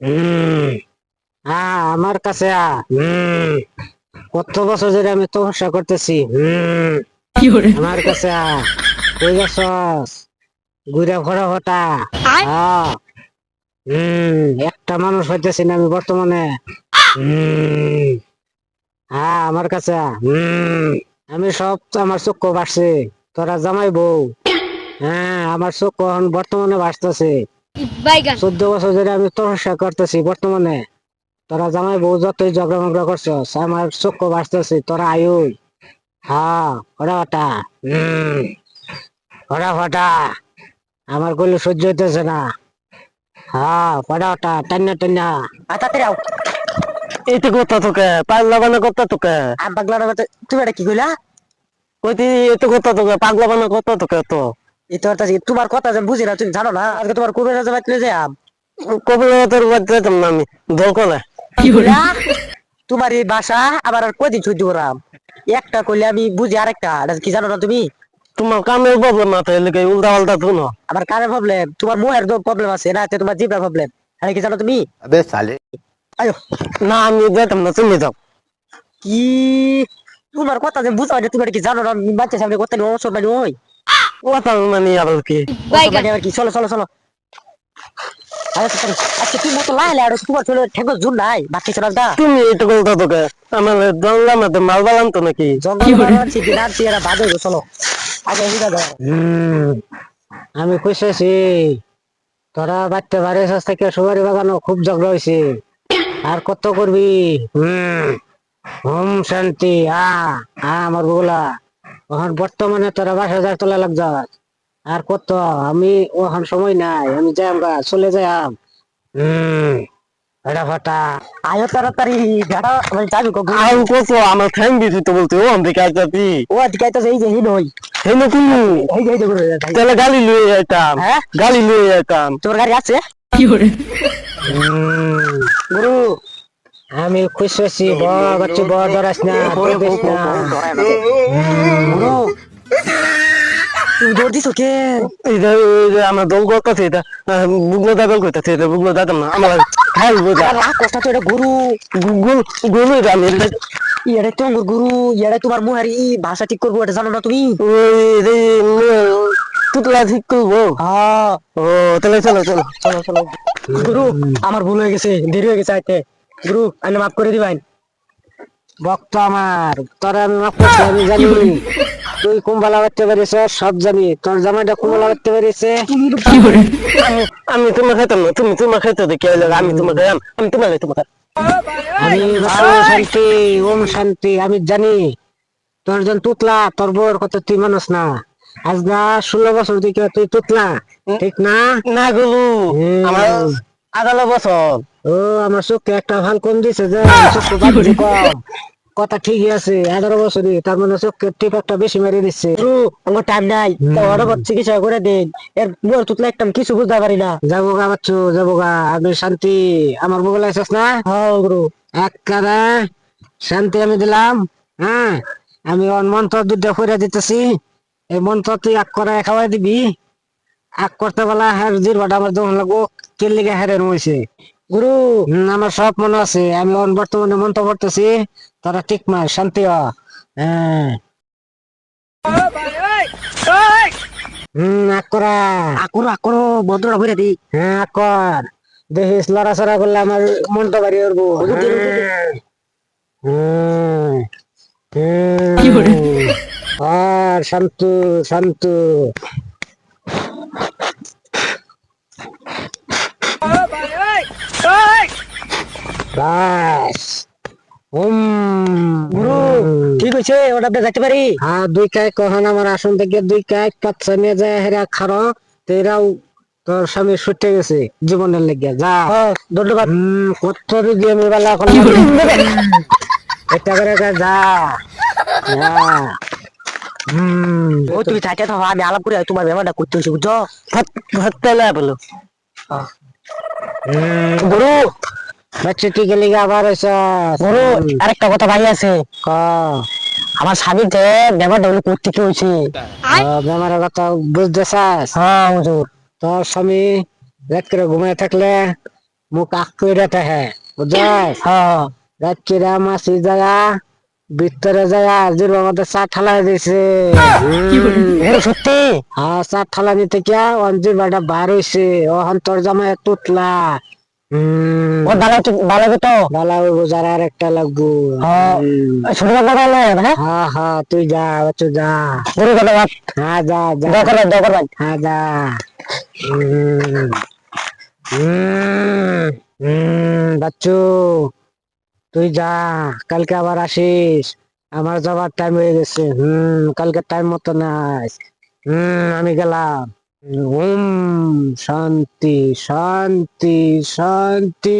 হুম। হ্যাঁ আমার কাছে হুম। কত বছর ধরে আমি তপস্যা করতেছি। আমার কাছে আ। কই গেছস ঘুরে ঘোরা হটা হ্যাঁ একটা মানুষ হইতেছি না আমি বর্তমানে। হুম। হ্যাঁ আমার কাছে। আমি সব তো আমার চক্ষু বাড়ছে তোরা জামাই বউ। হ্যাঁ আমার চক্ষু এখন বর্তমানে বাড়তেছে চোদ্দ বছর ধরে আমি তপস্যা করতেছি বর্তমানে তোরা জামাই বউ যতই ঝগড়া মগড়া করছস আমার চক্ষু বাঁচতেছে তোরা আয়ু হ্যাঁ ওরা ওটা হম ওরা ফটা আমার গলি সহ্য হইতেছে না। হ্যাঁ ওটা ওটা টান্না টান্না আচ্ছা তেরাও এইটা কথা তোকে পাগলা বানা কথা তোকে। আম পাগলা তুমি এটা কি কইলা? কইতি এত কথা তোকে পাগলা বানা কথা তোকে তো। তোমার কথা যেন বুঝি না তুমি জানো না? আজকে তোমার কবির রাজা বাইতে যে আম কবির বাইতে বাতলে তো আমি দলকো না। তোমার এই ভাষা আবার আর কদিন সহ্য করাম একটা করলে আমি বুঝি আরেকটা এটা কি জানো না তুমি? তোমার কামের প্রবলেম না তাহলে কি উল্টা পাল্টা শুনো। আমার কানের প্রবলেম তোমার মুহের প্রবলেম আছে না তোমার জিভের প্রবলেম আরে কি জানো তুমি? আবে সালে। আয়ো। না আমি যেতাম না তুমি যাও। কি? তোমার কথা যে বুঝাও তুমি কি জানো না? বাচ্চা সামনে কথা করতে অসম্মান হয় মানে মানে আবার কি? আবার কি? চলো চলো চলো। আচ্ছা তুমি মতো লাইলে আর তোমার চলে ঠেকো জুন নাই। বাকি চলো দা তুমি এটা বলতো তোকে। আমার দঙ্গা মধ্যে মাল বালাম তো নাকি? জঙ্গল বানাচ্ছি দিনাচ্ছি এরা বাজে চলো। আগে এদিকে যাও। আমি খুশি তোরা বাচ্চা বাড়ি কাছ থেকে সুপারি বাগানো খুব ঝগড়া হয়েছে। আর কত করবি? হম। হোম শান্তি আ আ আমার বগুলা ওখান বর্তমানে তোরা বাস হাজার তোলা লাগ যাস আর কত? আমি ওখান সময় নাই আমি যাই গা চলে যাই হম। এটা ফাটা। আয়ো তাড়াতাড়ি গাড়া মানে যাবি কো আর কত? আমার ফ্যান দিছি তো বলতে ও আমি কাজ যাবি ও দিকে তো এই যে হিন হই হেন এই যে যায়। তাহলে গাড়ি লিয়ে যেতাম হ্যাঁ? গাড়ি লিয়ে যেতাম তোমার গাড়ি আছে? গুরু আমি খুশি হয়েছি বড় বাচ্চা বড় ধরাস না দৌড়িস না। বড় তুমি দৌড় দিছো কে? এটা এই যে আমার এটা বুগলো দাবল করতেছে এটা বুগলো দাদাম না আমার খাই বোঝা কষ্ট এটা গরু। গুগল গুগল এটা আমি ইয়ারে তো আমার গরু ইয়ারে তোমার মুহারি ভাষা ঠিক করব এটা জানো না তুমি? ঠিক করব। হ্যাঁ। ও তাহলে চলো চলো চলো চলো। গুরু আমার ভুল হয়ে গেছে দেরি হয়ে গেছে আইতে। গুরু আমি মাফ করে দিবেন। ভক্ত আমার তোর আমি মাফ করছি আমি জানি। তুই কুম্বালা করতে পেরেছ সব জানি। তোর জামাইটা কুম্বালা করতে পেরেছে। আমি তোমার খাইতাম না তুমি তোমার খাইতে দেখে আমি তোমার খাইলাম আমি তোমার খাই তোমার আমি শান্তি ওম শান্তি আমি জানি। তোর জন তুতলা তোর বউর কথা তুই মানুষ না। আজ না ষোলো বছর দিকে তুই তুতলা ঠিক না? না গুরু আমার আগালো বছর। ও আমার চোখে একটা ভালো কম দিছে যে চোখে কম কথা ঠিকই আছে এগারো বছরই। তার মানে চোখের টিপ একটা বেশি মেরে দিচ্ছে। আমার টাইম নাই। ওর চিকিৎসা করে দিন। এর মোর তুতলা একটা কিছু বুঝতে পারি না। যাব গা বাচ্চু যাব গা। আমি শান্তি। আমার মোবাইল আছিস না? হ্যাঁ গুরু। এক কারে শান্তি আমি দিলাম হ্যাঁ? আমি ওর মন্ত্র দুধে ফুরে দিতেছি। এই মন্ত্র তুই এক করে খাওয়াই দিবি। এক করতে বলা হ্যাঁ জিরবাটা আমার যখন লাগবো। কে লিগে হেরে রয়েছে গুরু! আমার সব মনে আছে। আমি অন বর্তমানে মন্ত্র পড়তেছি। তারা ঠিক মার শান্তি হ্যাঁ। হম এক করা। আকরো আকরো বন্ধুরা ভরে দিই হ্যাঁ এক কর। দেখিস লড়াচড়া করলে আমার মনটা বাড়ি উঠবো হ্যাঁ। আর শান্তু শান্তু। বাস হুম ঠিক আছে ওটা আপনি পারি? হ্যাঁ দুই কায় কখন আমার আসন থেকে দুই কায় পাচ্ছা নিয়ে যায় হেরা খারো তেরাও তোর স্বামী ছুটে গেছে জীবনের লেগে যা। ধন্যবাদ। কত দিয়ে আমি বেলা এখন এটা করে যা। যা। ও তুমি থাকে তো আমি আলাপ করে তোমার ব্যাপারটা করতে হয়েছে বুঝছ? ভাত বলো। গুরু! টিকে লিগে আবার গুরু আরেকটা কথা ভাই আছে। আমার স্বামীতে ব্যাপারটা হলো করতে কি হয়েছে? বেমারের কথা বুঝতে চাস হ্যাঁ হুজুর। তোর স্বামী রাত করে ঘুমায় থাকলে মুখ আখ করে থাকে বুঝছ হ্যাঁ। রাত্রিরা মাসি জায়গা ভিতরে জায়গা আজির বাবাতে চা ঠালাই দিছে সত্যি? হ্যাঁ চা ঠালা নিতে গিয়া অঞ্জির বাটা বার হইছে ওখান তোর জামাই তুতলা। ও তো? যারা আর একটা লাগবো। হ্যাঁ। হুম। ছোট কথা বলে হ্যাঁ হ্যাঁ হ্যাঁ তুই যা বাচ্চু যা। গরু কথা বাদ। হ্যাঁ যা যা। দরকার দরকার ভাই হ্যাঁ যা। হুম। হুম। হুম, বাচ্চু তুই যা কালকে আবার আসিস। আমার যাবার টাইম হয়ে গেছে। হুম কালকে টাইম মতো নাই। হুম আমি গেলাম। হুম শান্তি শান্তি শান্তি।